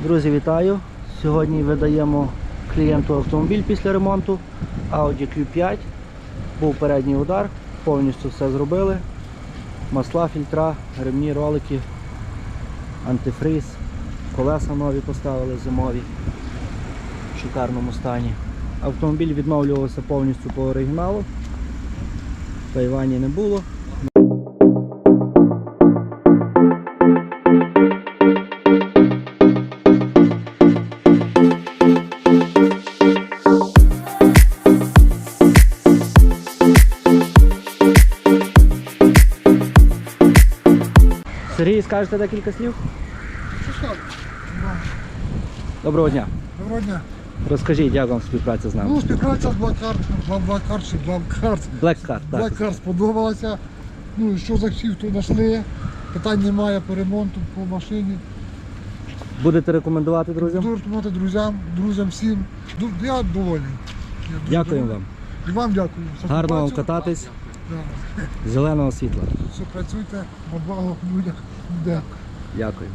Друзі, вітаю! Сьогодні видаємо клієнту автомобіль після ремонту Audi Q5. Був передній удар, повністю все зробили. Масла, фільтра, ремні, ролики, антифриз, колеса нові поставили зимові в шикарному стані. Автомобіль відновлювався повністю по оригіналу. Тайвані не було. Сергій, скажете декілька слів? Доброго дня. Доброго дня. Розкажіть, як вам співпраця з нами? Ну, співпраця з Блакарт, Блакарт чи Блакарт. Black Card, так. Блакарт сподобалася. Ну, що захотів, то знайшли. Питань немає по ремонту, по машині. Будете рекомендувати друзям? Буду рекомендувати друзям, друзям всім. Я довольний. Я дуже Дякуємо вам. І вам дякую. за Гарно вам співпрацю. кататись. Зеленого світла. Що працюйте, на благо людях. Дякую.